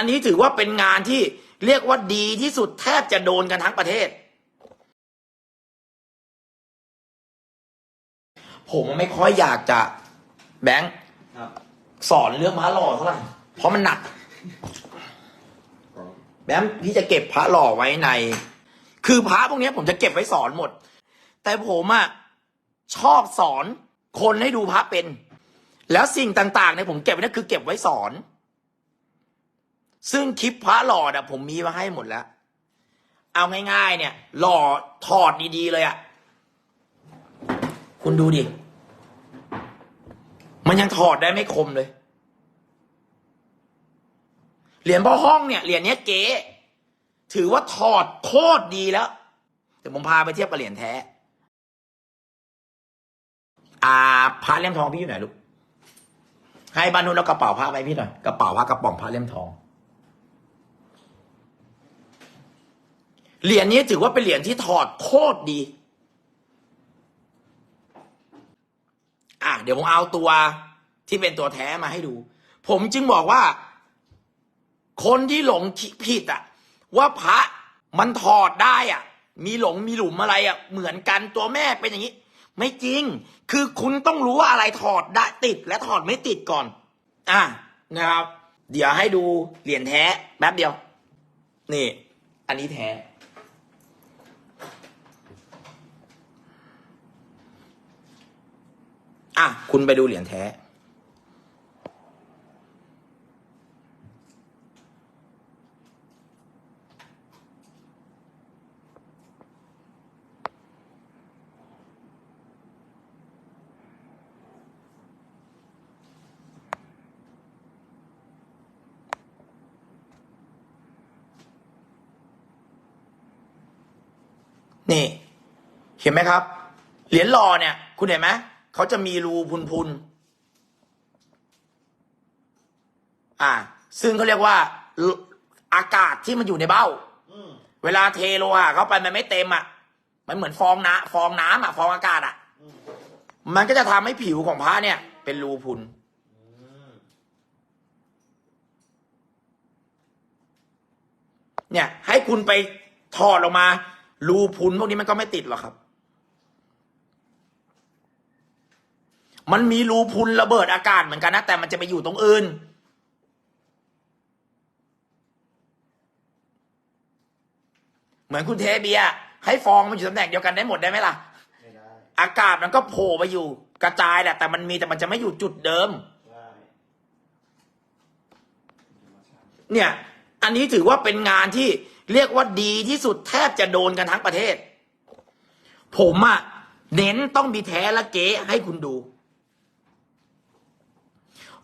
อันนี้ถือว่าเป็นงานที่เรียกว่าดีที่สุดแทบจะโดนกันทั้งประเทศ ผมไม่ค่อยอยากจะแบงค์ครับสอนเรื่องพระหล่อเท่าไหร่เพราะมันหนัก แบงค์พี่จะเก็บพระหล่อไว้ใน คือพระพวกเนี้ยผมจะเก็บไว้สอนหมด แต่ผมอะชอบสอนคนให้ดูพระเป็น แล้วสิ่งต่างๆเนี่ยผมเก็บไว้นั่นคือเก็บไว้สอน ซึ่งคลิปพระหล่ออะผมมีมาให้หมดแล้ว เอาง่ายๆ เนี่ย หล่อถอดดีๆเลยอะคุณดูดิ มันยังถอดได้ไม่คมเลย เหรียญพ่อห้องเนี่ย เหรียญเนี้ยเก๋ ถือว่าถอดโคตรดีแล้ว เดี๋ยวผมพาไปเทียบกับเหรียญแท้ อ่าพระเล่มทองพี่อยู่ไหนลูกให้บ้านนู้นแล้วกระเป๋าผ้าไปพี่หน่อย กระเป๋าผ้ากระป๋องผ้าเล่มทอง เหรียญนี้ถือว่าเป็นเหรียญที่ถอดโคตรดี อะเดี๋ยวผมเอาตัวที่เป็นตัวแท้มาให้ดู ผมจึงบอกว่า คนที่หลงผิดอะ ว่าพระมันถอดได้อะ มีหลงมีหลุมอะไรอะ เหมือนกันตัวแม่เป็นอย่างนี้ ไม่จริง คือคุณต้องรู้ว่าอะไรถอดได้ติดและถอดไม่ติดก่อน อะนะครับ เดี๋ยวให้ดูเหรียญแท้แป๊บเดียว นี่ อันนี้แท้ อะ คุณไปดูเหรียญแท้ นี่ เห็นไหมครับ เหรียญหล่อเนี่ย คุณเห็นไหม เขาจะมีรูพุนๆอ่า ซึ่งเขาเรียกว่าลอากาศที่มันอยู่ในเบ้าอืมเวลาเทโลหะเข้าไปมันไม่เต็มอะ มันเหมือนฟองน้ำฟองน้ำอะ ฟองอากาศอะอืมมันก็จะทำให้ผิวของพระเนี่ย เป็นรูพุนอืมเนี่ย ให้คุณไปถอดออกมา รูพุนพวกนี้มันก็ไม่ติดหรอกครับ มันมีรูพุนระเบิดอากาศเหมือนกันนะ แต่มันจะไปอยู่ตรงอื่น เหมือนคุณเทเบียร์ให้ฟองมันอยู่ตำแหน่งเดียวกันได้หมดได้ไหมล่ะ ไม่ได้อากาศมันก็โผล่ไปอยู่ กระจายแหละแต่มันมีแต่มันจะไม่อยู่จุดเดิมใช่เนี่ย อันนี้ถือว่าเป็นงานที่เรียกว่าดีที่สุดแทบจะโดนกันทั้งประเทศ ผมอะเน้นต้องมีแท้และเก๊ให้คุณดู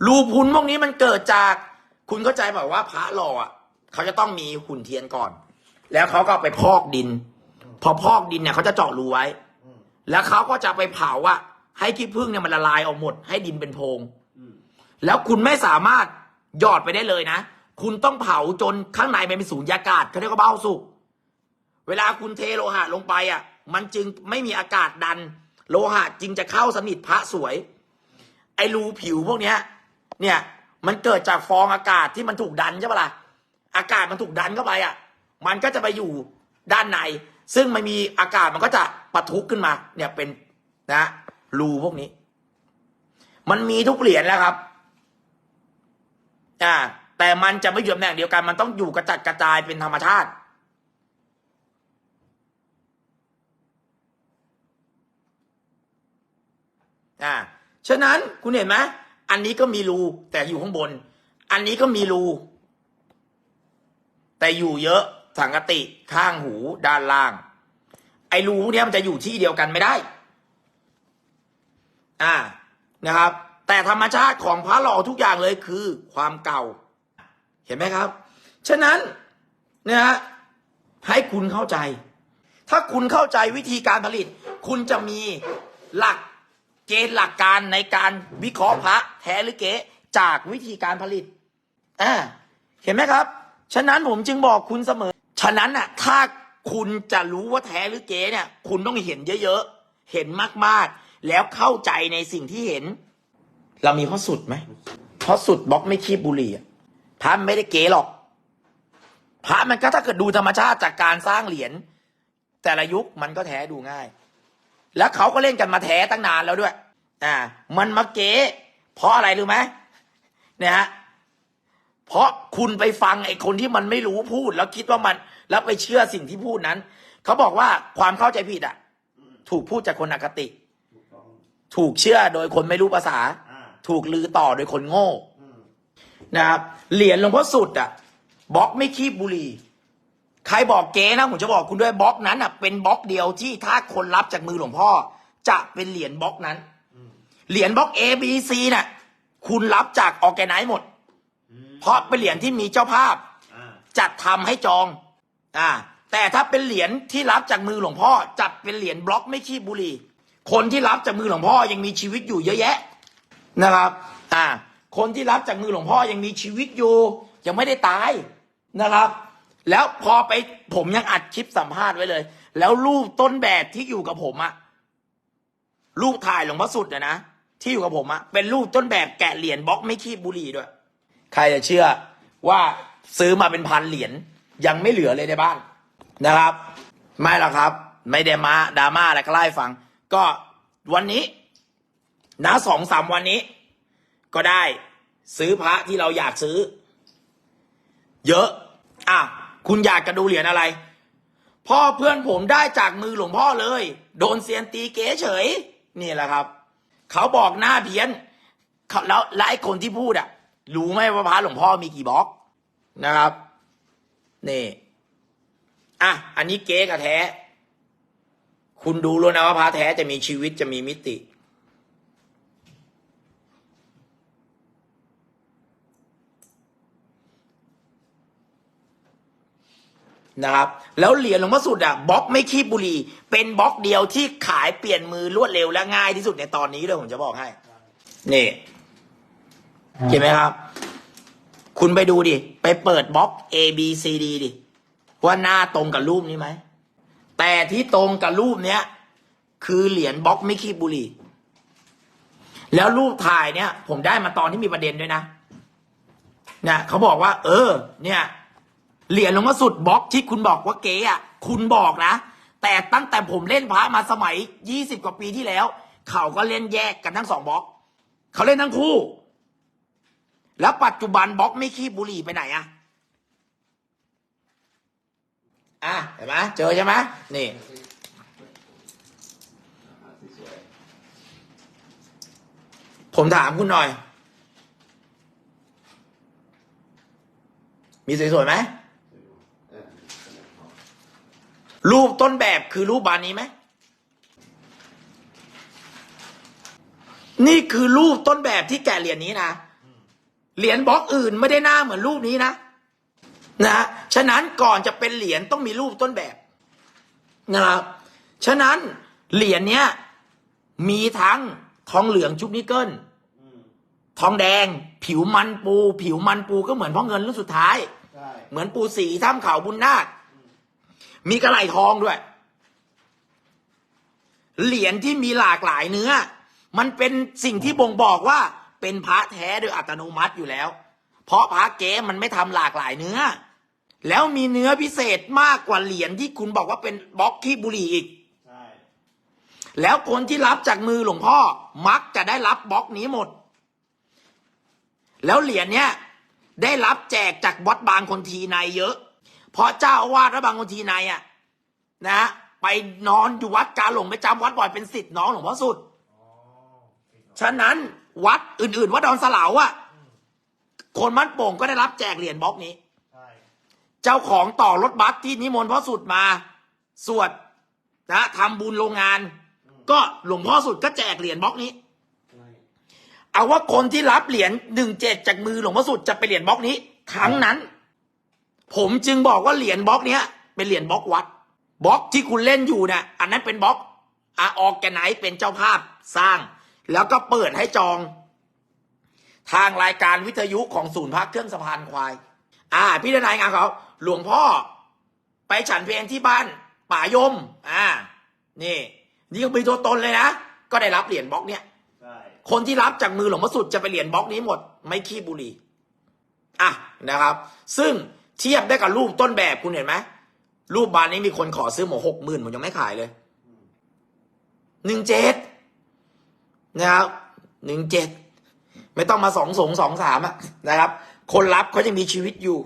รูพุนพวกนี้มันเกิดจาก คุณเข้าใจเปล่าว่าพระหล่ออะเขาจะต้องมีหุ่นเทียนก่อน แล้วเขาก็ไปพอกดิน พอพอกดินเนี่ยเขาจะเจาะรูไว้ แล้วเขาก็จะไปเผาอะให้ขี้ผึ้งเนี่ยมันละลายออกหมด ให้ดินเป็นโพรงแล้วคุณไม่สามารถหยอดไปได้เลยนะ คุณต้องเผาจนข้างในมันเป็นสูญญากาศเขาเรียกว่าเบ้าสุกเวลาคุณเทโลหะลงไปอะ มันจึงไม่มีอากาศดัน โลหะจึงจะเข้าสนิทพระสวย ไอ้รูผิวพวกเนี้ย เนี่ยมันเกิดจากฟองอากาศที่มันถูกดันใช่ปะล่ะอากาศมันถูกดันเข้าไปอะ มันก็จะไปอยู่ด้านใน ซึ่งไม่มีอากาศมันก็จะปะทุขึ้นมา เนี่ยเป็นนะรูพวกนี้ มันมีทุกเหรียญแล้วครับอ่าแต่มันจะไม่อยู่ตำแหน่งเดียวกัน มันต้องอยู่กระจัดกระจายเป็นธรรมชาติ อ่า ฉะนั้นคุณเห็นไหม อันนี้ก็มีรูแต่อยู่ข้างบน อันนี้ก็มีรู แต่อยู่เยอะสังกติข้างหูด้านล่าง ไอ้รูพวกนี้มันจะอยู่ที่เดียวกันไม่ได้ อ่านะครับ แต่ธรรมชาติของพระหล่อทุกอย่างเลยคือความเก่า เห็นไหมครับ ฉะนั้นนะฮะให้คุณเข้าใจ ถ้าคุณเข้าใจวิธีการผลิต คุณจะมีหลัก เกณฑ์หลักการในการวิเคราะห์พระแท้หรือเก๊จากวิธีการผลิตอ่าเห็นไหมครับ ฉะนั้นผมจึงบอกคุณเสมอ ฉะนั้นน่ะถ้าคุณจะรู้ว่าแท้หรือเก๊เนี่ย คุณต้องเห็นเยอะๆ เห็นมากๆ แล้วเข้าใจในสิ่งที่เห็น เรามีข้อสุดไหมข้อสุดบล็อกไม่คีบบุหรี่อะพระไม่ได้เก๊หรอกพระมันก็ถ้าเกิดดูธรรมชาติจากการสร้างเหรียญแต่ละยุคมันก็แท้ดูง่าย แล้วเขาก็เล่นกันมาแท้ตั้งนานแล้วด้วย อ่า มันมาเก๋เพราะอะไรรู้ไหมเนี่ยฮะเพราะคุณไปฟังไอ้คนที่มันไม่รู้พูด แล้วคิดว่ามันแล้วไปเชื่อสิ่งที่พูดนั้น เขาบอกว่าความเข้าใจผิดอะ ถูกพูดจากคนอคติ ถูกเชื่อโดยคนไม่รู้ภาษา ถูกลือต่อโดยคนโง่นะครับเหรียญหลวงพ่อสุดอะบล็อกไม่คีบบุหรี่ ใครบอกเก๊นะผมจะบอกคุณด้วยบล็อกนั้นอะเป็นบล็อกเดียวที่ถ้าคนรับจากมือหลวงพ่อ จะเป็นเหรียญบล็อกนั้นอืมเหรียญบล็อก A B C น่ะคุณรับจากออแกไนซ์หมดอืมเพราะเป็นเหรียญที่มีเจ้าภาพอ่าจัดทำให้จองอ่าแต่ถ้าเป็นเหรียญที่รับจากมือหลวงพ่อ จัดเป็นเหรียญบล็อกไม่ขี้บุหรี่คนที่รับจากมือหลวงพ่อยังมีชีวิตอยู่เยอะแยะนะครับ อ่า คนที่รับจากมือหลวงพ่อยังมีชีวิตอยู่ ยังไม่ได้ตายนะครับ แล้วพอไปผมยังอัดคลิปสัมภาษณ์ไว้เลย แล้วรูปต้นแบบที่อยู่กับผมอะรูปถ่ายหลวงพ่อสุดอะนะที่อยู่กับผมอะเป็นรูปต้นแบบแกะเหรียญบล็อกไม่ขี้บุหรี่ด้วย ใครจะเชื่อว่าซื้อมาเป็นพันเหรียญยังไม่เหลือเลยในบ้านนะครับ ไม่หรอกครับ ไม่ได้มาดราม่าอะไรก็ไล่ฟัง ก็วันนี้นะสองสามวันนี้ ก็ได้ซื้อพระที่เราอยากซื้อ เยอะอะ คุณอยากจะดูเหรียญอะไร พ่อเพื่อนผมได้จากมือหลวงพ่อเลย โดนเซียนตีเก๋เฉย นี่แหละครับ เขาบอกหน้าเพี้ยนเขาแล้วและไอ้คนที่พูดอะรู้ไหมว่าพระหลวงพ่อมีกี่บล็อกนะครับนี่อะอันนี้เก๊กับแท้ คุณดูรู้นะว่าพระแท้จะมีชีวิตจะมีมิติ นะครับแล้วเหรียญหลวงพ่อสุดอะบล็อกไม่คีบบุหรี่เป็นบล็อกเดียวที่ขายเปลี่ยนมือรวดเร็วและง่ายที่สุดในตอนนี้เลยผมจะบอกให้ นี่เห็นไหมครับ คุณไปดูดิ ไปเปิดบล็อก A B C D ดิ ว่าหน้าตรงกับรูปนี้ไหม แต่ที่ตรงกับรูปเนี้ย คือเหรียญบล็อกไม่คีบบุหรี่ แล้วรูปถ่ายเนี่ยผมได้มาตอนที่มีประเด็นด้วยนะเนี่ยเขาบอกว่า เออ เนี่ย เหรียญหลวงพ่อสุดบล็อกที่คุณบอกว่าเก๋อะคุณบอกนะ แต่ตั้งแต่ผมเล่นพระมาสมัยยี่สิบกว่าปีที่แล้ว เขาก็เล่นแยกกันทั้งสองบล็อก เขาเล่นทั้งคู่ แล้วปัจจุบันบล็อกไม่คีบบุหรี่ไปไหนอะอะเห็นไหมเจอใช่ไหมนี่ผมถามคุณหน่อย มีสวยๆไหม เออ รูปต้นแบบคือรูปบานนี้ไหม นี่คือรูปต้นแบบที่แกะเหรียญนี้นะ เหรียญบล็อกอื่นไม่ได้หน้าเหมือนรูปนี้นะ นะฮะฉะนั้นก่อนจะเป็นเหรียญต้องมีรูปต้นแบบนะครับ ฉะนั้นเหรียญเนี้ยมีทั้งทองเหลืองชุบนิกเกิลอืมทองแดง ผิวมันปู ผิวมันปูก็เหมือนพ่อเงินรุ่นสุดท้ายใช่เหมือนปูสีถ้ำเขาบุญนาค มีกระไหลทองด้วย เหรียญที่มีหลากหลายเนื้อ มันเป็นสิ่งที่บ่งบอกว่า เป็นพระแท้โดยอัตโนมัติอยู่แล้ว เพราะพระเก๊มันไม่ทำหลากหลายเนื้อ แล้วมีเนื้อพิเศษมากกว่าเหรียญที่คุณบอกว่าเป็นบล็อกขี้บุหรี่อีกใช่แล้วคนที่รับจากมือหลวงพ่อมักจะได้รับบล็อกนี้หมด แล้วเหรียญเนี้ยได้รับแจกจากวัดบางคนทีในเยอะ เพราะเจ้าอาวาสวัดบางคนทีในอะนะไปนอนอยู่วัดกาหลงไปจำวัดบ่อยเป็นสิทธิ์น้องหลวงพ่อสุด ฉะนั้นวัดอื่น ๆ วัดดอนสลาวอะคนมันโป่งก็ได้รับแจกเหรียญบล็อกนี้ เจ้าของต่อรถบัสที่นิมนต์พ่อสุดมา สวดนะทำบุญโรงงาน ก็หลวงพ่อสุดก็แจกเหรียญบล็อกนี้ เอาว่าคนที่รับเหรียญหนึ่งเจ็ดจากมือหลวงพ่อสุดจะเป็นเหรียญบล็อกนี้ ทั้งนั้น ผมจึงบอกว่าเหรียญบล็อกเนี้ยเป็นเหรียญบล็อกวัดบล็อกที่คุณเล่นอยู่เนี่ยอันนั้นเป็นบล็อกอาออกแกไนเป็นเจ้าภาพสร้าง แล้วก็เปิดให้จอง ทางรายการวิทยุของศูนย์พักเครื่องสะพานควาย อ่า พี่ทนายงานเขา หลวงพ่อ ไปฉันเพลงที่บ้านป่ายม อ่า นี่ นี่ก็มีตัวตนเลยนะ ก็ได้รับเหรียญบล็อกเนี้ยใช่คนที่รับจากมือหลวงพ่อสุดจะไปเหรียญบล็อกนี้หมด ไม่ขี้บุหรี่อะนะครับ ซึ่ง เทียบได้กับรูปต้นแบบคุณเห็นไหมรูปบานนี้มีคนขอซื้อหมดหกหมื่นผมยังไม่ขายเลยหนึ่งเจ็ดนะครับหนึ่งเจ็ดไม่ต้องมาสองสงสองสามอะนะครับ คนรับเขายังมีชีวิตอยู่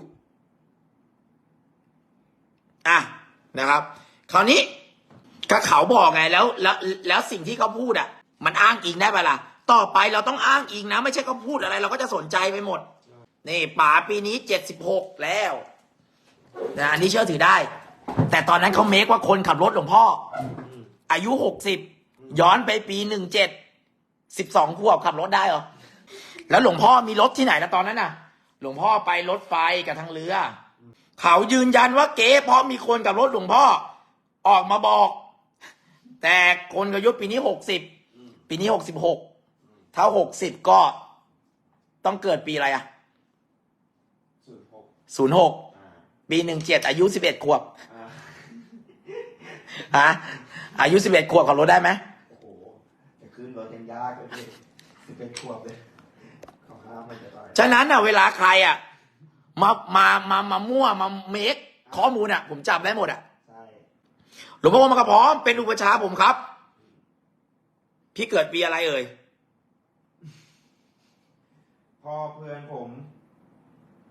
อะนะครับ คราวนี้ก็เขาบอกไงแล้วแล้วแล้วสิ่งที่เขาพูดอะมันอ้างอิงได้ปะล่ะต่อไปเราต้องอ้างอิงนะ ไม่ใช่เขาพูดอะไร เราก็จะสนใจไปหมด นี่ป๋าปีนี้เจ็ดสิบหกแล้วนะอันนี้เชื่อถือได้ แต่ตอนนั้นเขาเมคว่าคนขับรถหลวงพ่อ อายุหกสิบย้อนไปปีหนึ่งเจ็ดสิบสองขวบขับรถได้เหรอ แล้วหลวงพ่อมีรถที่ไหนนะตอนนั้นน่ะ หลวงพ่อไปรถไฟกับทางเรือ เขายืนยันว่าเก๊เพราะมีคนกับรถหลวงพ่อ ออกมาบอก แต่คนอายุปีนี้หกสิบปีนี้หกสิบหกถ้าหกสิบก็ต้องเกิดปีอะไรอะ ศูนย์หกอ่าปีหนึ่งเจ็ดอายุสิบเอ็ดขวบอ่าฮะอายุสิบเอ็ดขวบขับรถได้ไหมโอ้โหจะขึ้นรถยังยากเลยพี่สิบเป็นขวบเลยเขาห้ามมันจะตายฉะนั้นอะ เวลาใครอะ มามามามามั่วมาเมคข้อมูลอะ ผมจับได้หมดอะใช่หลวงพ่อมากระพร้อมเป็นอุปชฌาย์ผมครับ พี่เกิดปีอะไรเอ่ยพ่อเพื่อนผม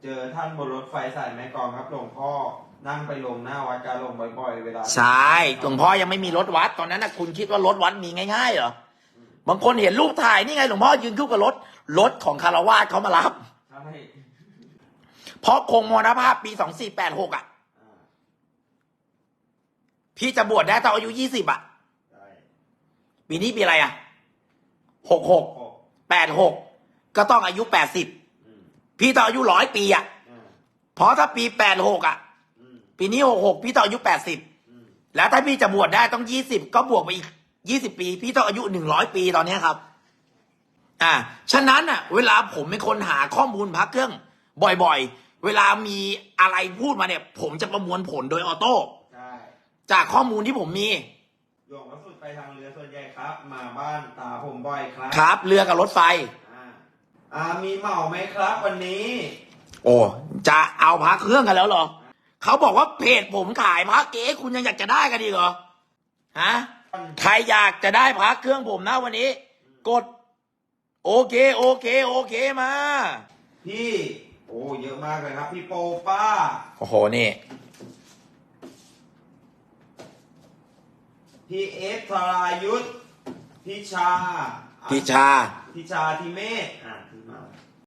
เจอท่านบนรถไฟสายแม่กลองครับหลวงพ่อนั่งไปลงหน้าวัดการลงบ่อยๆ เวลาใช่หลวงพ่อยังไม่มีรถวัดตอนนั้นนะคุณคิดว่ารถวัดมีง่ายๆเหรอบางคนเห็นรูปถ่ายนี่ไงหลวงพ่อยืนคู่กับรถรถของคารวาสเขามารับใช่เพราะคงมรณภาพปีสองสี่แปดหกอะอ่าพี่จะบวชได้ตอนอายุยี่สิบอะใช่ปีนี้ปีอะไรอะหกหกหกแปดหกก็ต้องอายุแปดสิบอืม พี่ต้องอายุร้อยปีอะอ่าเพราะถ้าปีแปดหกอะอืมปีนี้หกหกพี่ต้องอายุแปดสิบอืมแล้วถ้าพี่จะบวชได้ต้องยี่สิบก็บวกไปอีกยี่สิบปี พี่ต้องอายุหนึ่งร้อยปีตอนเนี้ยครับ อ่า ฉะนั้นอะ เวลาผมเป็นคนหาข้อมูลพักเครื่อง บ่อยๆ เวลามีอะไรพูดมาเนี่ย ผมจะประมวลผลโดยออโต้ใช่จากข้อมูลที่ผมมีหลวงพระสุดไปทางเรือส่วนใหญ่ครับ มาบ้านตาผมบ่อยครับ ครับ เรือกับรถไฟ อ่าอ่ามีเหมาไหมครับวันนี้ โอ้จะเอาพักเครื่องกันแล้วเหรอเขาบอกว่าเพจผมขายพักเก๊คุณยังอยากจะได้กันอีกเหรอฮะใครอยากจะได้พักเครื่องผมนะวันนี้ กด โอเค โอเค โอเคมา พี่ โอ้เยอะมากเลยครับ พี่โปป้า โอ้โหนี่พี่เอฟธรายุทธพี่ชาพิชาพี่ชาทิเมศอะ